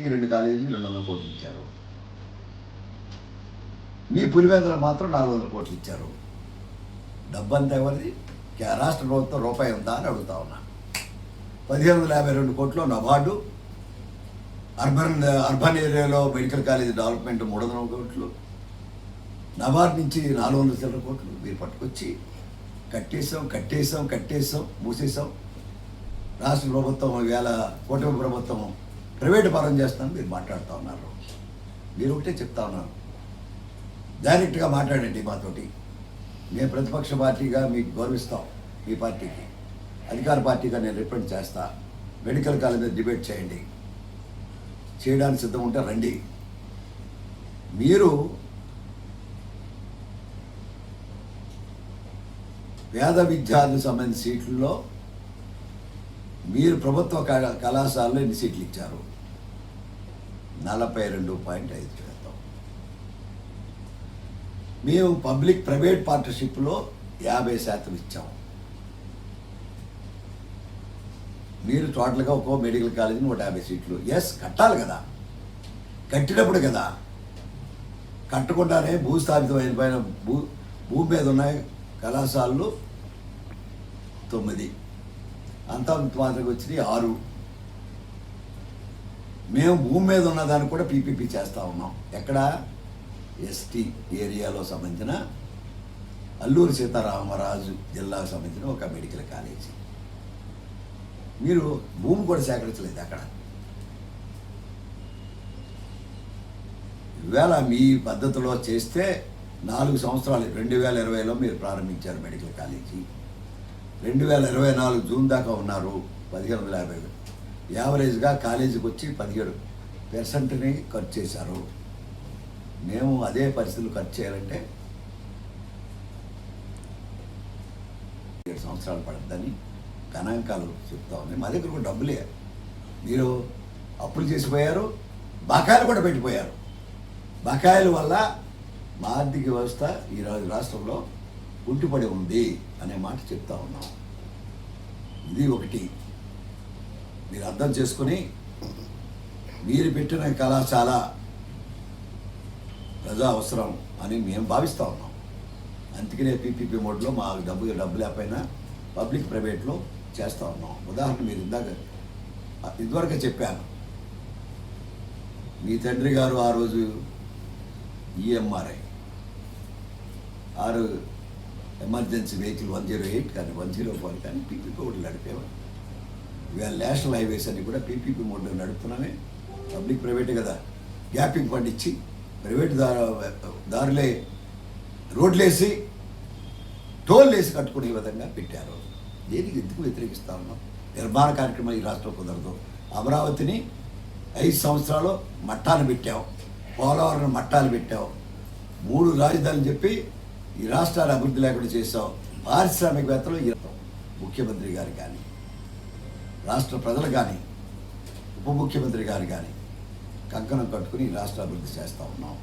ఈ రెండు కాలేజీలు రెండు వందల కోట్లు ఇచ్చారు. మీ పులివెందులు మాత్రం నాలుగు వందల కోట్లు ఇచ్చారు. డబ్బంతా ఎవరిది? రాష్ట్ర ప్రభుత్వం రూపాయి ఉందా అని అడుగుతా ఉన్నా. పదిహేను వందల యాభై రెండు కోట్లు నబార్డు. అర్బన్ అర్బన్ ఏరియాలో మెడికల్ కాలేజ్ డెవలప్మెంట్ మూడు వందల కోట్లు. నబార్డ్ నుంచి నాలుగు వందల చిల్లర కోట్లు మీరు పట్టుకొచ్చి కట్టేసాం కట్టేసాం కట్టేసాం మూసేసాం రాష్ట్ర ప్రభుత్వం వేళ కూటమి ప్రభుత్వం ప్రైవేట్ పరం చేస్తాను మీరు మాట్లాడుతూ ఉన్నారు. మీరు ఒకటే చెప్తా ఉన్నారు. డైరెక్ట్గా మాట్లాడండి మాతోటి. మేము ప్రతిపక్ష పార్టీగా మీకు గౌరవిస్తాం మీ పార్టీకి. అధికార పార్టీగా నేను రిప్రజెంట్ చేస్తా. మెడికల్ కాలేజ్ మీద డిబేట్ చేయండి. చేయడానికి సిద్ధం ఉంటే రండి. మీరు పేద విద్యార్థులకు సంబంధించిన సీట్లలో మీరు ప్రభుత్వ కళా- కళాశాలలో ఎన్ని సీట్లు ఇచ్చారు? నలభై రెండు పాయింట్ ఐదు శాతం. మేము పబ్లిక్ ప్రైవేట్ పార్ట్నర్షిప్లో యాభై శాతం ఇచ్చాము మీరు టోటల్గా ఒక్కో మెడికల్ కాలేజీని నూట యాభై సీట్లు. ఎస్ కట్టాలి కదా. కట్టినప్పుడు కదా. కట్టకుండానే భూస్థాపితమైన పైన భూ భూమి మీద ఉన్నాయి కళాశాలలు తొమ్మిది. అంతా మాత్రం వచ్చినాయి ఆరు. మేము భూమి మీద ఉన్నదాన్ని కూడా పీపీపీ చేస్తూ ఉన్నాం. ఎక్కడ? ఎస్టీ ఏరియాలో సంబంధించిన అల్లూరు సీతారామరాజు జిల్లాకు సంబంధించిన ఒక మెడికల్ కాలేజీ. మీరు భూమి కూడా సేకరించలేదు అక్కడ ఈవేళ మీ పద్ధతిలో చేస్తే నాలుగు సంవత్సరాలు రెండు వేల ఇరవైలో మీరు ప్రారంభించారు మెడికల్ కాలేజీ. రెండు వేల ఇరవై నాలుగు జూన్ దాకా ఉన్నారు పదిహేను వందల యాభై యావరేజ్గా కాలేజీకి వచ్చి పదిహేడు పెర్సెంట్ని ఖర్చు చేశారు. మేము అదే పరిస్థితులు ఖర్చు చేయాలంటే ఏడు సంవత్సరాలు పడుతుందని గణాంకాలు చెప్తా ఉన్నాయి మా దగ్గర కూడా డబ్బులే. మీరు అప్పులు చేసిపోయారు బకాయిలు కూడా పెట్టిపోయారు. బకాయిల వల్ల మా ఆర్థిక వ్యవస్థ ఈరోజు రాష్ట్రంలో కుంటుపడి ఉంది అనే మాట చెప్తా ఉన్నాం. ఇది ఒకటి. మీరు అర్థం చేసుకుని మీరు పెట్టిన కళాశాల ప్రజా అవసరం అని మేము భావిస్తూ ఉన్నాం. అందుకనే పీపీపీ మోడ్లో మా డబ్బు డబ్బు లేకపోయినా పబ్లిక్ ప్రైవేట్లో చేస్తూ ఉన్నాం. ఉదాహరణ మీరు ఇందాక ఇదివరకు చెప్పాను. మీ తండ్రి గారు ఆ రోజు ఈఎంఆర్ఐ ఆరు emergency vehicle one zero eight కానీ వన్ జీరో ఫోర్ కానీ పీపీపీ మోడ్లు నడిపేవారు. ఇవాళ నేషనల్ హైవేస్ అన్ని కూడా పీపీపీ మోడ్లో నడుపుతున్నామే. పబ్లిక్ ప్రైవేటే కదా. గ్యాపింగ్ ఫండ్ ఇచ్చి ప్రైవేట్ దారు దారులే రోడ్లేసి టోల్ వేసి కట్టుకునే విధంగా పెట్టారు. దేనికి ఎందుకు వ్యతిరేకిస్తా ఉన్నాం? నిర్మాణ కార్యక్రమం ఈ రాష్ట్రం కుదరదు. అమరావతిని ఐదు సంవత్సరాలు మట్టాలు పెట్టావు పోలవరం మట్టాలు పెట్టావు మూడు రాజధానులు చెప్పి ఈ రాష్ట్రాల అభివృద్ధి లేకుండా చేసావు పారిశ్రామికవేత్తలు ముఖ్యమంత్రి గారు కానీ రాష్ట్ర ప్రజలు కానీ ఉప ముఖ్యమంత్రి గారు కానీ కంకణం కట్టుకుని రాష్ట్ర అభివృద్ధి చేస్తూ ఉన్నాం.